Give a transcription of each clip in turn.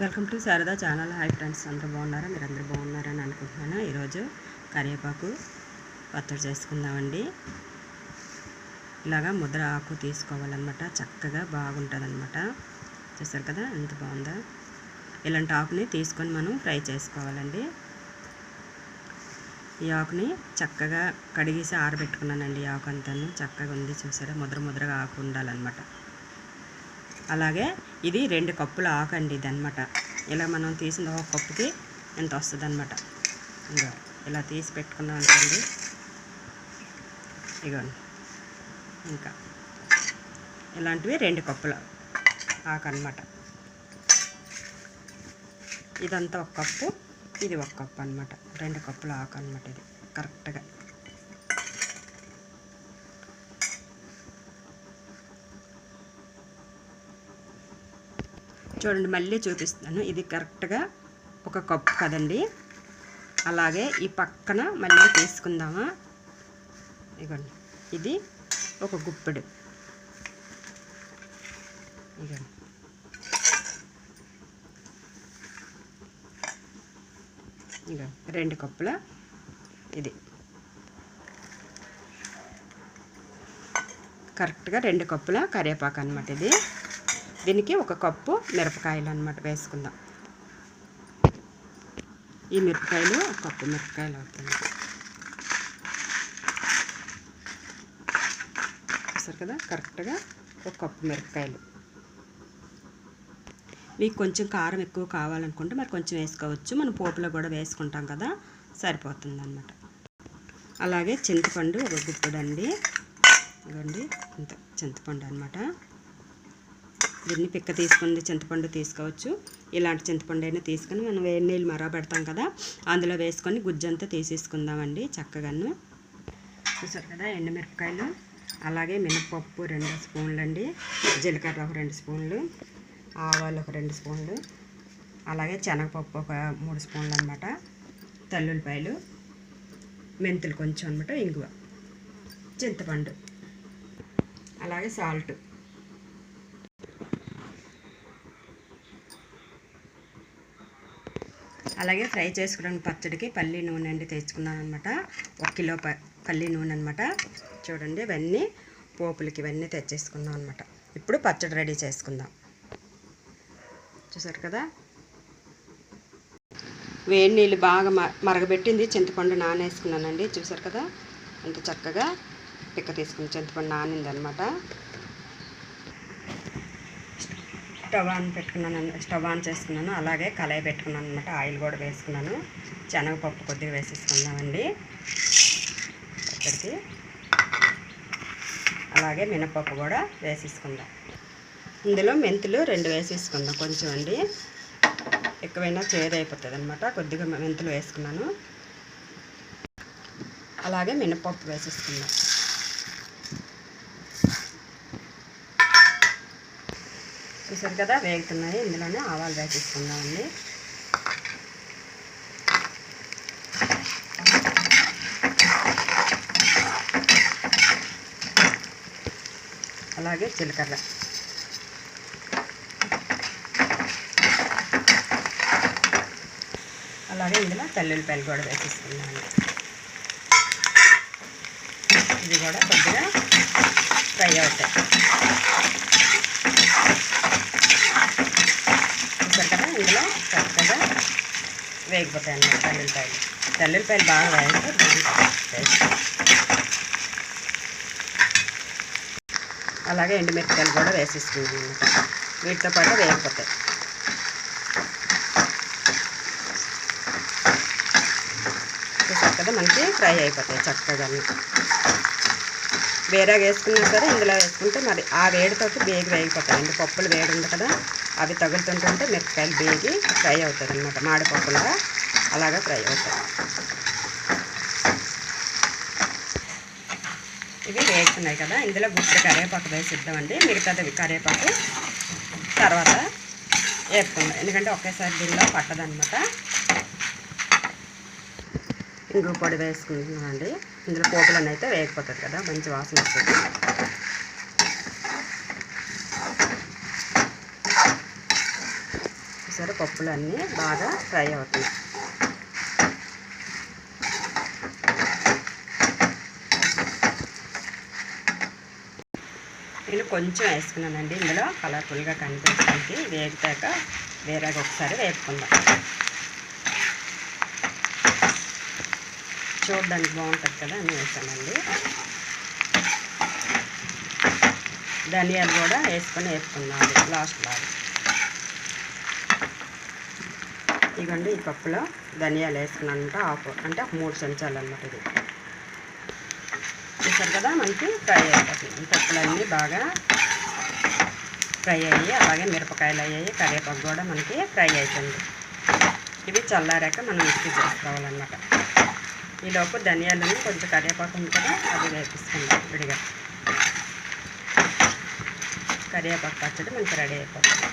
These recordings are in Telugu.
Welcome to Sharada channel. Hi friends అందరూ బాగున్నారా? మీరు అందరూ బాగున్నారని అనుకుంటున్నాను? ఈరోజు కరివేపాకు పచ్చడి చేసుకుందామండి. ఇలాగా ముద్ర ఆకు తీసుకోవాలన్నమాట. చక్కగా బాగుంటుందన్నమాట. చూసారు కదా ఎంత బాగుందో. ఇలాంటి ఆకుని తీసుకొని మనం ఫ్రై చేసుకోవాలండి. ఈ ఆకుని చక్కగా కడిగేసి ఆరబెట్టుకున్నానండి ఈ ఆకు అంతాను. చక్కగా ఉంది చూసారా? ముద్ర ముద్రగా ఆకు ఉండాలన్నమాట. అలాగే ఇది రెండు కప్పుల ఆకు అండి ఇది అనమాట ఇలా మనం తీసిన ఒక కప్పుకి ఎంత వస్తుంది అనమాట ఇంకా ఇలా తీసి పెట్టుకున్నాం అనుకోండి. ఇగోండి ఇంకా ఇలాంటివి రెండు కప్పుల ఆకు అనమాట ఇదంతా ఒక కప్పు ఇది ఒక కప్పు అనమాట రెండు కప్పుల ఆకు అనమాట ఇది కరెక్ట్గా. చూడండి మళ్ళీ చూపిస్తాను ఇది కరెక్ట్గా ఒక కప్పు కదండి. అలాగే ఈ పక్కన మళ్ళీ తీసుకుందామా? ఇగోండి. ఇది ఒక గుప్పెడు. ఇగోండి. ఇగో రెండు కప్పుల ఇది. కరెక్ట్గా రెండు కప్పుల కరివేపాకు అనమాట ఇది. దీనికి ఒక కప్పు మిరపకాయలు అనమాట వేసుకుందాం. ఈ మిరపకాయలు ఒక కప్పు మిరపకాయలు అవుతుంది. చూసారు కదా? కరెక్ట్గా ఒక కప్పు మిరపకాయలు. మీకు కొంచెం కారం ఎక్కువ కావాలనుకుంటే మరి కొంచెం వేసుకోవచ్చు. మనం పోపులో కూడా వేసుకుంటాం కదా? సరిపోతుంది అనమాట అలాగే చింతపండు ఒక గుప్పడండి. అండి ఇవ్వండి ఇంత చింతపండు అనమాట దీన్ని పిక్క తీసుకుంది చింతపండు తీసుకోవచ్చు. ఇలాంటి చింతపండు అయినా తీసుకొని మనం వేడి నీళ్ళు మరో పెడతాం కదా అందులో వేసుకొని గుజ్జంతా తీసేసుకుందామండి చక్కగాను. చూసారు కదా ఎండుమిరపకాయలు అలాగే మినపప్పు రెండు స్పూన్లు అండి జీలకర్ర ఒక రెండు స్పూన్లు ఆవాలు ఒక రెండు స్పూన్లు అలాగే శనగపప్పు ఒక మూడు స్పూన్లు అనమాట తల్లుల్లిపాయలు మెంతులు కొంచెం అనమాట ఇంగువ చింతపండు అలాగే సాల్ట్. అలాగే ఫ్రై చేసుకోవడానికి పచ్చడికి పల్లి నూనె అండి తెచ్చుకున్నాను అనమాట ఒక కిలో ప పల్లి నూనె అనమాట చూడండి ఇవన్నీ పోపులకి ఇవన్నీ తెచ్చేసుకున్నాం అనమాట ఇప్పుడు పచ్చడి రెడీ చేసుకుందాం. చూసారు కదా? వేడి నీళ్ళు బాగా మరగబెట్టింది. చింతపండు నానేసుకున్నానండి. చూసారు కదా? ఎంత చక్కగా పిక్క తీసుకుని చింతపండు నానింది అనమాట స్టవ్ ఆన్ పెట్టుకున్నాను స్టవ్ ఆన్ చేసుకున్నాను. అలాగే కళాయి పెట్టుకున్నాను అనమాట ఆయిల్ కూడా వేసుకున్నాను. శనగపప్పు కొద్దిగా వేసేసుకుందామండి. ఇక్కడికి. అలాగే మినపప్పు కూడా వేసేసుకుందాం. ఇందులో మెంతులు రెండు వేసేసుకుందాం కొంచెం అండి. ఎక్కువైనా చేదైపోతుంది అనమాట కొద్దిగా మెంతులు వేసుకున్నాను. అలాగే మినపప్పు వేసేసుకుందాం చూసారు కదా వేగుతున్నాయి. ఇందులోనే ఆవాలు వేసేసుకుందామండి. అలాగే జీలకర్ర. అలాగే ఇందులో తెల్లుల్లిపాయలు కూడా వేసేసుకున్నాను ఇది కూడా కొద్దిగా ఫ్రై అవుతాయి చూసారు కదా ఇందులో చక్కగా వేగిపోతాయి అన్నమాట తెల్లుల్లిపాయలు తెల్లుల్లిపాయలు బాగా వేగితే అలాగే ఎండుమిరపకాయలు కూడా వేసేసుకున్నాను అనమాట వీటితో పాటు వేగిపోతాయి చూసారు కదా మనకి ఫ్రై అయిపోతాయి చక్కగా వేరేగా వేసుకున్నా సరే ఇందులో వేసుకుంటే మరి ఆ వేడితోటి బేగి వేగిపోతాయి. అండి పప్పులు వేడి ఉంది కదా. అవి తగులుతుంటుంటే మిరపకాయలు వేగి ఫ్రై అవుతుంది అనమాట మాడిపోకుండా అలాగా ఫ్రై అవుతాయి. ఇవి వేస్తున్నాయి కదా ఇందులో గుడ్డ కరివేపాకు వేసిద్దామండి. మిగతాది కరివేపాకు తర్వాత వేసుకుందాం ఎందుకంటే ఒకేసారి దీనిలో పట్టదనమాట ఇంగు పొడి వేసుకుంటున్నామండి. ఇందులో పోపులను అయితే వేయకపోతుంది కదా మంచి వాసన వస్తుంది. పప్పులన్నీ పప్పులు అన్నీ బాగా ఫ్రై అవుతాయి. నేను కొంచెం వేసుకున్నానండి. ఇందులో కలర్ఫుల్గా కనిపించడానికి వేగితాక వేరేగా ఒకసారి వేపుకుందాం. చూడడానికి బాగుంటుంది కదా అని వేసానండి. ధనియాలు కూడా వేసుకొని వేపుకున్నాను లాస్ట్ లాగా ఇదిగోండి ఈ కప్పులో ధనియాలు వేసుకున్నానంట హాఫ్ అంటే ఒక మూడు చెంచాలు అనమాట ఇది. చూసారు కదా మనకి ఫ్రై అయిపోతుంది. పప్పులన్నీ బాగా ఫ్రై అయ్యి అలాగే మిరపకాయలు అయ్యాయి కరివేపాకు కూడా మనకి ఫ్రై అవుతుంది ఇవి చల్లారాక మనం మిక్సీ చేసుకోవాలన్నమాట. ఈలోపు ధనియాలను కొంచెం కరివేపాకు ఉంది కదా అది వేపిస్తున్నాం విడిగా. కరివేపాకు పచ్చడి మనకి రెడీ అయిపోతుంది.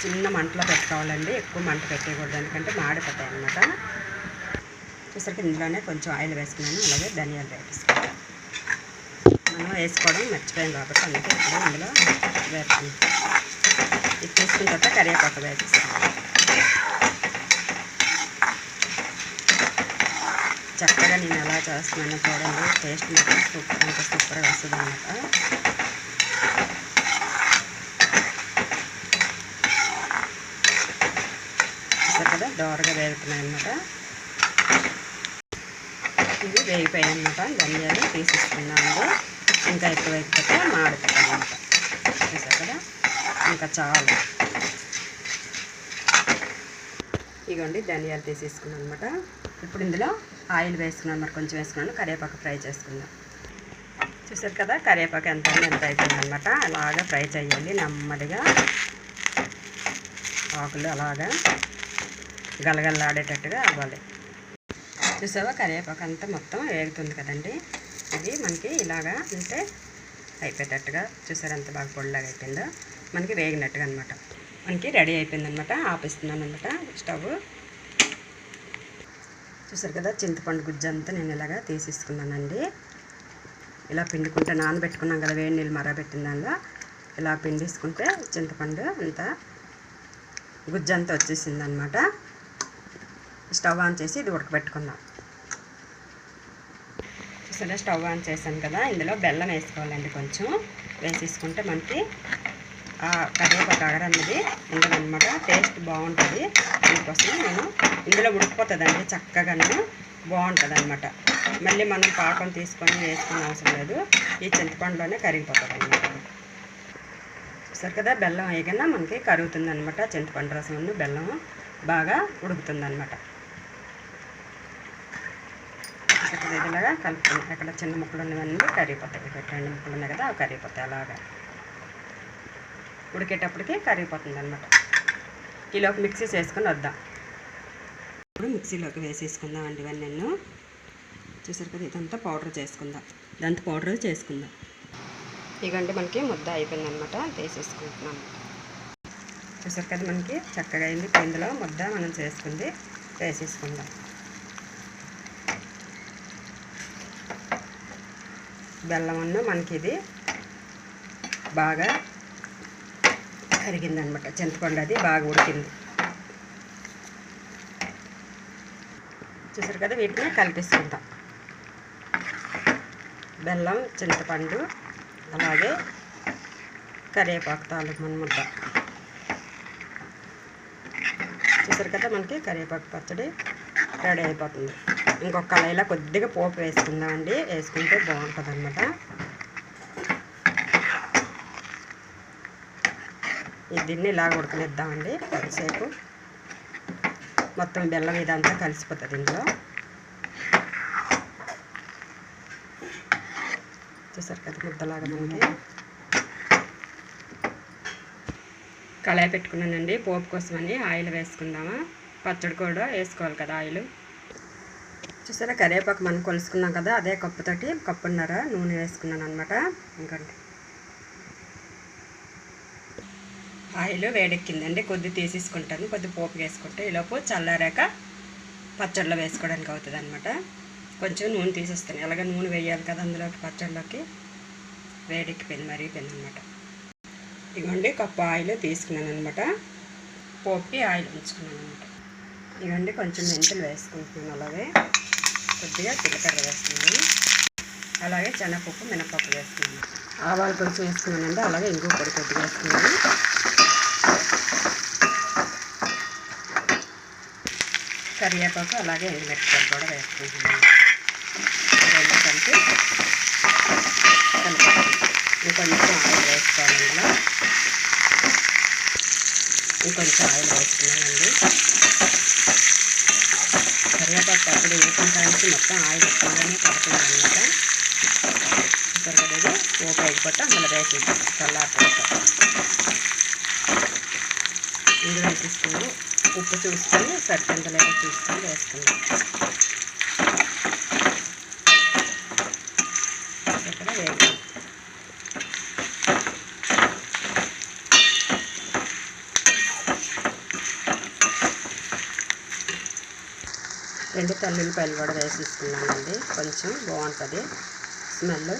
చిన్న మంటలో పెట్టుకోవాలండి. ఎక్కువ మంట పెట్టకూడదు. ఎందుకంటే మాడిపోతాయి అనమాట చూసరికి ఇందులోనే కొంచెం ఆయిల్ వేసుకున్నాను. అలాగే ధనియాలు వేసుకున్నాను. మనం వేసుకోవడం మర్చిపోయాం కాబట్టి అందుకే ఇప్పుడు ఇందులో వేసుకున్నాం. ఇది తీసుకున్న తర్వాత కరివేపాకు వేసేస్తాను చక్కగా నేను ఎలా చేస్తున్నానో చూడండి. టేస్ట్ మాత్రం సూపర్ అంటే సూపర్గా వస్తుంది అనమాట చూసారు కదా దోరగా వేగుతున్నాయి అన్నమాట. ఇవి వేగిపోయాయి అన్నమాట. ధనియాలు తీసేసుకున్నాము ఇంకా ఎక్కువ వేగిపోతే మాడిపోతాయి అన్నమాట. కదా? ఇంకా చాలు. ఇగోండి ధనియాలు తీసేసుకున్నాను అనమాట ఇప్పుడు ఇందులో ఆయిల్ వేసుకున్నాను. మరి కొంచెం వేసుకున్నాను. కరివేపాకు ఫ్రై చేసుకుందాం. చూసారు కదా? కరివేపాకు ఎంత ఎంత అయిపోయిందనమాట అలాగా ఫ్రై చేయాలి. నెమ్మదిగా. ఆకులు అలాగా గలగలలాడేటట్టుగా అవ్వాలి చూసావా? కరివేపాకు అంతా మొత్తం వేగుతుంది కదండి. ఇది మనకి ఇలాగా అంటే అయిపోయేటట్టుగా చూసారు? ఎంత బాగా పొడిలాగా అయిపోయిందో. మనకి వేగినట్టుగా అనమాట మనకి రెడీ అయిపోయిందనమాట ఆపిస్తున్నాను అనమాట స్టవ్. చూసారు కదా? చింతపండు గుజ్జు అంతా నేను ఇలాగా తీసేసుకున్నానండి. ఇలా పిండుకుంటే నానబెట్టుకున్నాం కదా వేడి నీళ్ళు మరబెట్టిన దానిలో. ఇలా పిండేసుకుంటే చింతపండు అంతా గుజ్జు అంతా వచ్చేసింది అనమాట స్టవ్ ఆన్ చేసి ఇది ఉడకబెట్టుకుందాం. చూసారా స్టవ్ ఆన్ చేశాను కదా ఇందులో బెల్లం వేసుకోవాలండి కొంచెం. వేసేసుకుంటే మనకి ఆ కరివేపాకు అగర అన్నది ఉండదన్నమాట. టేస్ట్ బాగుంటుంది. దీనికోసం నేను ఇందులో ఉడికిపోతుందండి చక్కగాను బాగుంటుంది అనమాట మళ్ళీ మనం పాకం తీసుకొని వేసుకునే అవసరం లేదు. ఈ చింతపండులోనే కరిగిపోతుంది అనమాట చూసారు కదా బెల్లం వేయగా మనకి కరుగుతుంది అనమాట చింతపండు రసం బెల్లం బాగా ఉడుకుతుంది అనమాట చక్కగా ఇలాగా కలుపుతుంది అక్కడ చిన్న ముక్కలు ఉన్నవన్నీ కరిగిపోతాయి. ఇక్కడ రెండు ముక్కలు ఉన్నాయి కదా అవి కరిగిపోతాయి అలాగా. ఉడికేటప్పటికి కరిగిపోతుంది అనమాట ఈలోకి మిక్సీస్ వేసుకొని వద్దాం. ఇప్పుడు మిక్సీలోకి వేసేసుకుందాం అండి ఇవన్నీ నేను చూసారు కదా ఇదంతా పౌడర్ చేసుకుందాం. ఇదంతా పౌడర్ చేసుకుందాం. ఇగండి మనకి ముద్ద అయిపోయిందనమాట వేసేసుకుంటున్నాం చూసారు కదా మనకి చక్కగా అయింది. ఇందులో ముద్ద మనం చేసుకుంది వేసేసుకుందాం. బెల్లం అన్న మనకి ఇది బాగా కరిగిందనమాట. చింతపండు అది బాగా ఉడికింది. చూసారు కదా వీటిని కలిపిస్తుంటాం బెల్లం చింతపండు అలాగే కరివేపాకు తాలూకు మన ముద్ద. చూసారు కదా మనకి కరివేపాకు పచ్చడి రెడీ అయిపోతుంది. ఇంకొక కళాయిలో కొద్దిగా పోపు వేసుకుందామండి. వేసుకుంటే బాగుంటుంది అనమాట దీన్ని ఇలా ఉడకనిద్దామండి. కొద్దిసేపు. మొత్తం బెల్లం ఇదంతా కలిసిపోతుంది ఇందులో. చూసారు కదా ముద్దలాగా మనకి కళాయి పెట్టుకున్నానండి. పోపు కోసమని ఆయిల్ వేసుకుందామా? పచ్చడి కూడా వేసుకోవాలి కదా ఆయిల్. చూసారా కరివేపాకు మనం కొలుసుకున్నాం కదా అదే కప్పుతోటి కప్పున్నర నూనె వేసుకున్నాను అనమాట ఇంకండి ఆయిల్ వేడెక్కిందండి కొద్ది తీసేసుకుంటాను కొద్ది పోపు వేసుకుంటే ఈలోపు చల్లారాక పచ్చడిలో వేసుకోవడానికి అవుతుంది అనమాట కొంచెం నూనె తీసేస్తాను. ఎలాగ నూనె వేయాలి కదా అందులోకి పచ్చడిలోకి వేడెక్కిపోయింది మరిగిపోయింది అనమాట ఇదిగోండి కప్పు ఆయిల్ తీసుకున్నాను అనమాట పోపి ఆయిల్ ఉంచుకున్నాను అనమాట ఇవండి కొంచెం మెంతులు వేసుకుంటున్నాను అలాగే కొద్దిగా జీలకర్ర వేస్తున్నాను. అలాగే శనగపప్పు మినపప్పు వేస్తున్నాను. ఆవాలు కొంచెం వేసుకున్నానండి అలాగే ఇంకో పొడి కొద్దిగా వేసుకున్నాను కరివేపాకు అలాగే ఎండుమిరపకాయలు కూడా వేసుకుంటున్నాను. రెండు కలిపి కలుపుకుంటాను ఇంకొంచెం ఆయిల్ వేసుకోవాలి ఇందులో. ఇంకొంచెం ఆయిల్ వేసుకున్నానండి కరివేపాకు పచ్చడి వేసిన మొత్తం ఆయిల్ ఎక్కువగానే పడుతుంది అనమాట. చూసారు కదా ఇది ఓకే అయిపోతే అందులో వేసి చల్లారిపోతా ఇందులో వేసేసుకుని ఉప్పు చూసుకొని సరిపోయిందో లేదో చూసుకొని వేసుకుందాం ఇక్కడ వేడి రెండు తల్లిపాయలు కూడా వేసేసుకున్నానండి కొంచెం బాగుంటుంది. స్మెల్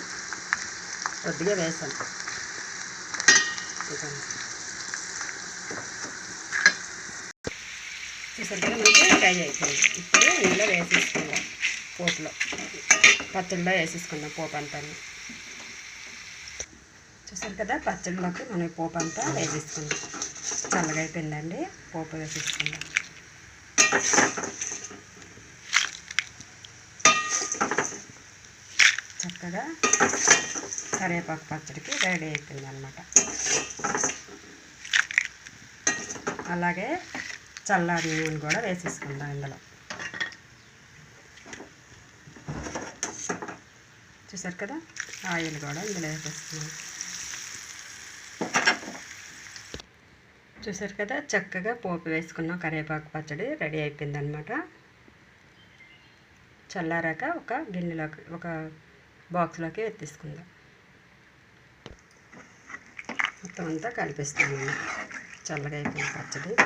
కొద్దిగా వేసాను చూసారు మనకి ఫ్రై అయిపోయింది. ఇప్పుడు ఇందులో వేసేసుకుందాం పోపులో. పచ్చడిలో వేసేసుకుందాం పోపు అంతా చూసారు కదా పచ్చడిలోకి మనం పోపు అంతా వేసేసుకుందాం. చల్లగా అయిపోయిందండి. పోపు వేసేసుకుందాం. ఇక్కడ కరివేపాకు పచ్చడికి రెడీ అయిపోయింది అనమాట అలాగే చల్లారి నూనె కూడా వేసేసుకుందాం ఇందులో. చూసారు కదా? ఆయిల్ కూడా ఇందులో వేసేసుకున్నాం. చూసారు కదా? చక్కగా పోపు వేసుకున్నాం. కరివేపాకు పచ్చడి రెడీ అయిపోయింది అనమాట చల్లారాక ఒక గిన్నెలోకి ఒక బాక్స్లోకి ఎత్తేసుకుందాం. మొత్తం అంతా కలిపిస్తాను చల్లగా అయిపోయింది పచ్చడి.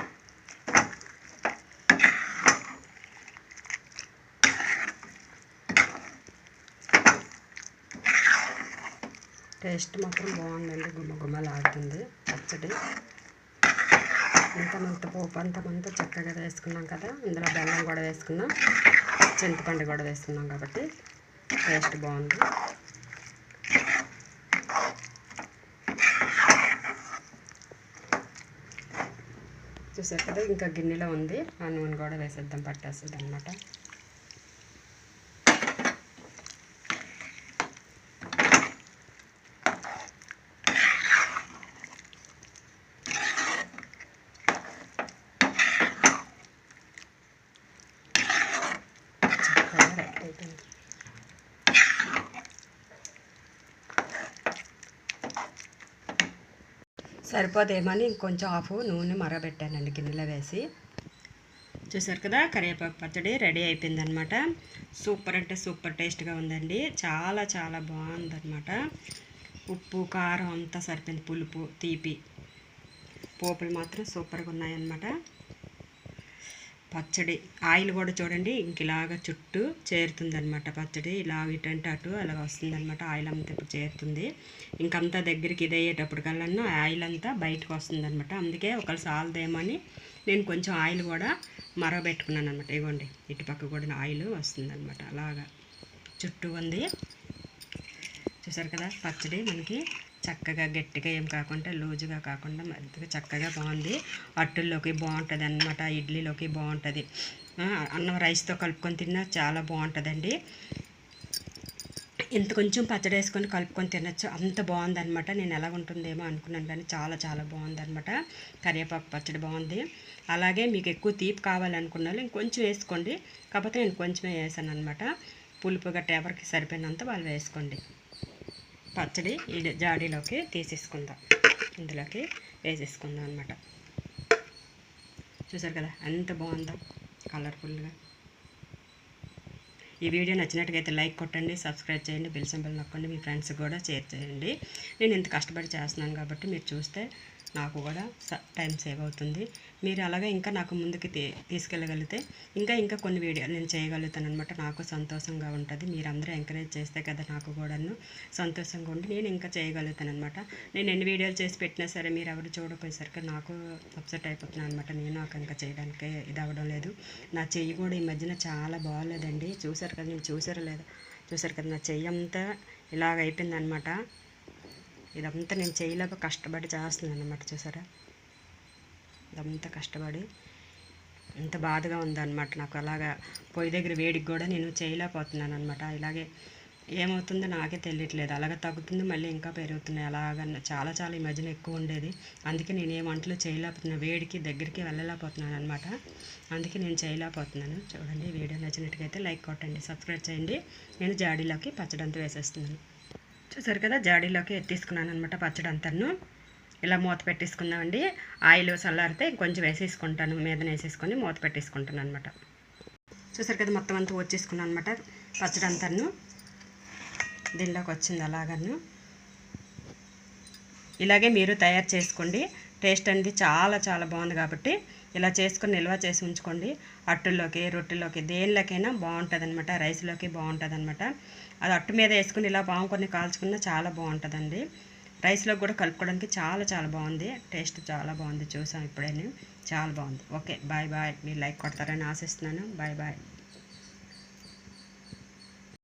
టేస్ట్ మాత్రం బాగుందండి. గుమ్మ గుమ్మలాడుతుంది పచ్చడి. ఇంత మంత పోపు అంత మంత చక్కగా వేసుకున్నాం కదా. ఇందులో బెల్లం కూడా వేసుకున్నాం. చింతపండు కూడా వేసుకున్నాం కాబట్టి. టేస్ట్ బాగుంది. చూసారు కదా ఇంకా గిన్నెలో ఉంది. ఆ నూనె కూడా వేసేద్దాం పట్టేస్తుంది అనమాట చక్కగా రెడీ అయిపోయింది సరిపోదేమని ఇంకొంచెం ఆఫ్ నూనె మరగబెట్టానండి గిన్నెలో వేసి. చూసారు కదా కరివేపాకు పచ్చడి రెడీ అయిపోయిందనమాట సూపర్ అంటే సూపర్ టేస్ట్గా ఉందండి. చాలా చాలా బాగుందనమాట ఉప్పు కారం అంతా సరిపోయింది. పులుపు తీపి పోపులు మాత్రం సూపర్గా ఉన్నాయన్నమాట. పచ్చడి ఆయిల్ కూడా చూడండి ఇంక ఇలాగ చుట్టూ చేరుతుందనమాట పచ్చడి. ఇలా ఇటంటే అటు అలా వస్తుందన్నమాట ఆయిల్ అంతా ఇప్పుడు చేరుతుంది. ఇంకంతా దగ్గరికి ఇది అయ్యేటప్పటికల్లా ఆయిల్ అంతా బయటకు వస్తుందనమాట అందుకే ఒకళ్ళు సాలదేమని నేను కొంచెం ఆయిల్ కూడా మరగబెట్టుకున్నాను అనమాట ఇవ్వండి ఇటుపక్క కూడా ఆయిల్ వస్తుందనమాట అలాగా చుట్టూ ఉంది. చూసారు కదా పచ్చడి మనకి? చక్కగా గట్టిగా ఏం కాకుండా లూజుగా కాకుండా మరింతగా చక్కగా బాగుంది. అట్టుల్లోకి బాగుంటుంది అనమాట ఇడ్లీలోకి బాగుంటుంది. అన్నం రైస్తో కలుపుకొని తిన్నా చాలా బాగుంటుందండి. ఇంత కొంచెం పచ్చడి వేసుకొని కలుపుకొని తినచ్చు అంత బాగుందనమాట నేను ఎలా ఉంటుందేమో అనుకున్నాను కానీ చాలా చాలా బాగుందనమాట కరివేపాకు పచ్చడి బాగుంది. అలాగే మీకు ఎక్కువ తీపి కావాలనుకున్న వాళ్ళు ఇంకొంచెం వేసుకోండి కాకపోతే నేను కొంచెమే వేసాను అనమాట పులుపు గట్ట ఎవరికి సరిపోయినంత వాళ్ళు వేసుకోండి. పచ్చడి ఈ జాడీలోకి తీసేసుకుందాం. ఇందులోకి వేసేసుకుందాం అనమాట చూసారు కదా ఎంత బాగుందో కలర్ఫుల్గా. ఈ వీడియో నచ్చినట్టుగైతే లైక్ కొట్టండి సబ్స్క్రైబ్ చేయండి బెల్ సింబల్ నొక్కండి మీ ఫ్రెండ్స్ కూడా షేర్ చేయండి. నేను ఇంత కష్టపడి చేస్తున్నాను కాబట్టి మీరు చూస్తే నాకు కూడా స- టైం సేవ్ అవుతుంది. మీరు అలాగే ఇంకా నాకు ముందుకు తీ తీసుకెళ్ళగలిగితే ఇంకా ఇంకా కొన్ని వీడియోలు నేను చేయగలుగుతాను అనమాట నాకు సంతోషంగా ఉంటుంది. మీరందరూ ఎంకరేజ్ చేస్తే కదా నాకు కూడాను సంతోషంగా ఉండి నేను ఇంకా చేయగలుగుతాను అనమాట నేను ఎన్ని వీడియోలు చేసి పెట్టినా సరే మీరు ఎవరు చూడకపోయేసరికి నాకు అప్సెట్ అయిపోతున్నాను అనమాట నేను నాకు ఇంకా చేయడానికి ఇది అవ్వడం లేదు. నా చెయ్యి కూడా ఈ మధ్యన చాలా బాగాలేదండి. చూసారు కదా నేను చూసారా లేదా? చూసారు కదా నా చెయ్యి అంతా ఇలాగ అయిపోయిందనమాట ఇదంతా నేను చేయలేక కష్టపడి చేస్తున్నాను అనమాట చూసారా? ఇదంతా కష్టపడి ఎంత బాధగా ఉందన్నమాట నాకు. అలాగా పొయ్యి దగ్గర వేడికి కూడా నేను చేయలేకపోతున్నాను అనమాట ఇలాగే ఏమవుతుందో నాకే తెలియట్లేదు. అలాగే తగ్గుతుంది మళ్ళీ ఇంకా పెరుగుతున్నాయి. అలాగ చాలా చాలా ఈ మధ్యన ఎక్కువ ఉండేది. అందుకే నేను ఏ వంటలు చేయలేకపోతున్నాను వేడికి దగ్గరికి వెళ్ళలేకపోతున్నాను అనమాట అందుకే నేను చేయలేకపోతున్నాను. చూడండి వీడియో వీడియో నచ్చినట్టుగైతే లైక్ కొట్టండి సబ్స్క్రైబ్ చేయండి. నేను జాడీలోకి పచ్చడంతా వేసేస్తున్నాను. చూసారు కదా జాడీలోకి ఎత్తేసుకున్నాను అనమాట పచ్చడి అంతను ఇలా మూత పెట్టేసుకుందామండి. ఆయిల్ చల్లారితే కొంచెం వేసేసుకుంటాను మీదన వేసేసుకొని మూత పెట్టేసుకుంటాను అనమాట చూసారు కదా మొత్తం అంతా వచ్చేసుకున్నాను అనమాట పచ్చడి అంతను దీనిలోకి వచ్చింది అలాగను. ఇలాగే మీరు తయారు చేసుకోండి. టేస్ట్ అనేది చాలా చాలా బాగుంది కాబట్టి ఇలా చేసుకొని నిల్వ చేసి ఉంచుకోండి. అట్టుల్లోకి రొట్టెల్లోకి దేనిలోకైనా బాగుంటుంది అనమాట రైస్లోకి బాగుంటుంది అనమాట అది అట్టు మీద వేసుకుని ఇలా పాముకొని కాల్చుకున్నా చాలా బాగుంటుందండి. రైస్లో కూడా కలుపుకోవడానికి చాలా చాలా బాగుంది. టేస్ట్ చాలా బాగుంది. చూసాం ఇప్పుడే చాలా బాగుంది. Okay bye bye. మీరు లైక్ కొడతారని ఆశిస్తున్నాను. Bye bye.